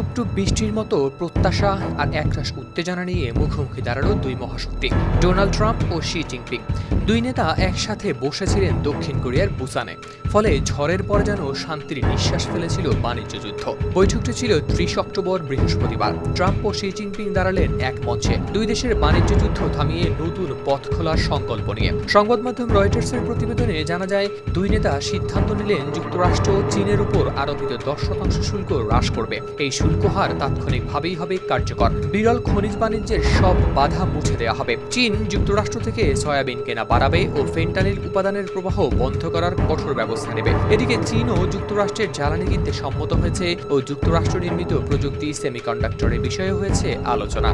টুপটুপ বৃষ্টির মতো প্রত্যাশা আর একরাশ উত্তেজনা নিয়ে মুখোমুখি দাঁড়াল দুই মহাশক্তি, ডোনাল্ড ট্রাম্প ও শি জিনপিং। দুই নেতা একসাথে বসেছিলেন দক্ষিণ কোরিয়ার বুসানে, ফলে ঝড়ের পর যেন শান্তির নিঃশ্বাস ফেলেছিল বাণিজ্য যুদ্ধ। বৈঠকটি ছিল ত্রিশ অক্টোবর বৃহস্পতিবার। ট্রাম্প ও শি জিনপিং দাঁড়ালেন এক মঞ্চে। দুই দেশের বাণিজ্য যুদ্ধ থামিয়ে নতুন পথ খোলার সংকল্প নিয়ে। সংবাদ মাধ্যম রয়টার্সের প্রতিবেদনে জানা যায়, দুই নেতা সিদ্ধান্ত নিলেন যুক্তরাষ্ট্র চীনের উপর আরোপিত দশ শতাংশ শুল্ক হ্রাস করবে। এই শুল্ক হার তাৎক্ষণিকভাবেই হবে কার্যকর। বিরল খনিজ বাণিজ্যের সব বাধা মুছে দেওয়া হবে। চীন যুক্তরাষ্ট্র থেকে সয়াবিন কেনা বাড়াবে ও ফেন্টানিল উপাদানের প্রবাহ বন্ধ করার কঠোর ব্যবস্থা নেবে। এদিকে চীনও যুক্তরাষ্ট্রের জ্বালানি কিনতে সম্মত হয়েছে ও যুক্তরাষ্ট্র নির্মিত প্রযুক্তি সেমিকন্ডাক্টরের বিষয়ে হয়েছে আলোচনা।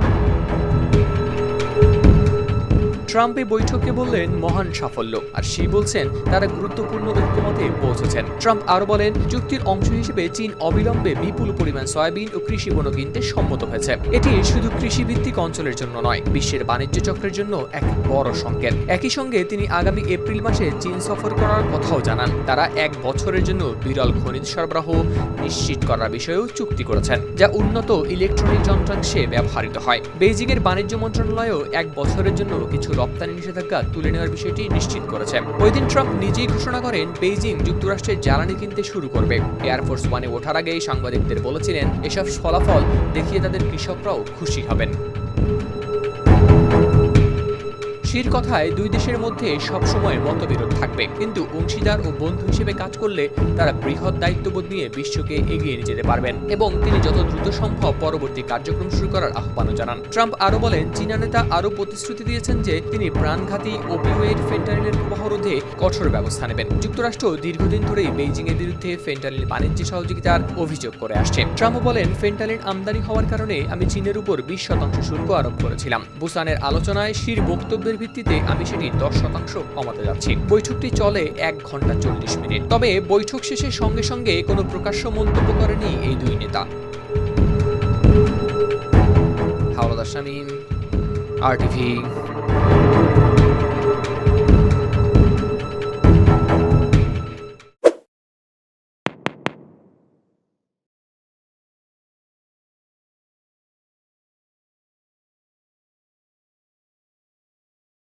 ট্রাম্প এই বৈঠককে বললেন মহান সাফল্য, আর শি বলছেন তারা গুরুত্বপূর্ণ ঐক্যমতে পৌঁছেছেন। ট্রাম্প আরও বলেন চুক্তির অংশ হিসেবে চীন অবিলম্বে বিপুল পরিমাণ সয়াবিন ও কৃষি পণ্য কিনতে সম্মত হয়েছে। এটি শুধু কৃষিভিত্তিক অঞ্চলের জন্য নয়, বিশ্বের বাণিজ্য চক্রের জন্য এক বড় সংকেত। একই সঙ্গে তিনি আগামী এপ্রিল মাসে চীন সফর করার কথাও জানান। তারা এক বছরের জন্য বিরল খনিজ সরবরাহ নিশ্চিত করার বিষয়েও চুক্তি করেছেন, যা উন্নত ইলেকট্রনিক যন্ত্রাংশে ব্যবহৃত হয়। বেইজিং এর বাণিজ্য মন্ত্রণালয়ও এক বছরের জন্য কিছু রপ্তানি নিষেধাজ্ঞা তুলে নেওয়ার বিষয়টি নিশ্চিত করেছে। ওই দিন ট্রাম্প নিজেই ঘোষণা করেন, বেইজিং যুক্তরাষ্ট্রের জ্বালানি কিনতে শুরু করবে। এয়ারফোর্স ওয়ানে ওঠার আগেই সাংবাদিকদের বলেছিলেন, এসব ফলাফল দেখিয়ে তাদের কৃষকরাও খুশি হবেন। শির কথায় দুই দেশের মধ্যে সবসময় মতবিরোধ থাকবে। কিন্তু অংশীদার ও বন্ধু হিসেবে কাজ করলে তারা বৃহৎ দায়িত্ববোধ নিয়ে বিশ্বকে এগিয়ে নিয়ে যেতে পারবেন এবং তিনি যত দ্রুত সম্ভব পরবর্তী কার্যক্রম শুরু করার আহ্বানও জানান। ট্রাম্প আরও বলেন, চীনা নেতা আরও প্রতিশ্রুতি দিয়েছেন যে তিনি প্রাণঘাতী ওপিওয়েড ফেন্টানিলের প্রবাহ রোধে কঠোর ব্যবস্থা নেবেন। যুক্তরাষ্ট্র দীর্ঘদিন ধরেই বেইজিং এর বিরুদ্ধে ফেন্টানিল বাণিজ্য সহযোগিতার অভিযোগ করে আসছে। ট্রাম্প বলেন ফেন্টানিল আমদানি হওয়ার কারণে আমি চীনের উপর বিশ শতাংশ শুল্ক আরোপ করেছিলাম। বুসানের আলোচনায় শির বক্তব্যের ভিত্তিতে আমি সেটি দশ শতাংশ কমাতে যাচ্ছি। বৈঠকটি চলে এক ঘণ্টা চল্লিশ মিনিট। তবে বৈঠক শেষে সঙ্গে সঙ্গে কোনো প্রকাশ্য মন্তব্য করেনি এই দুই নেতা। হাওলাদার শামীম, আর টিভি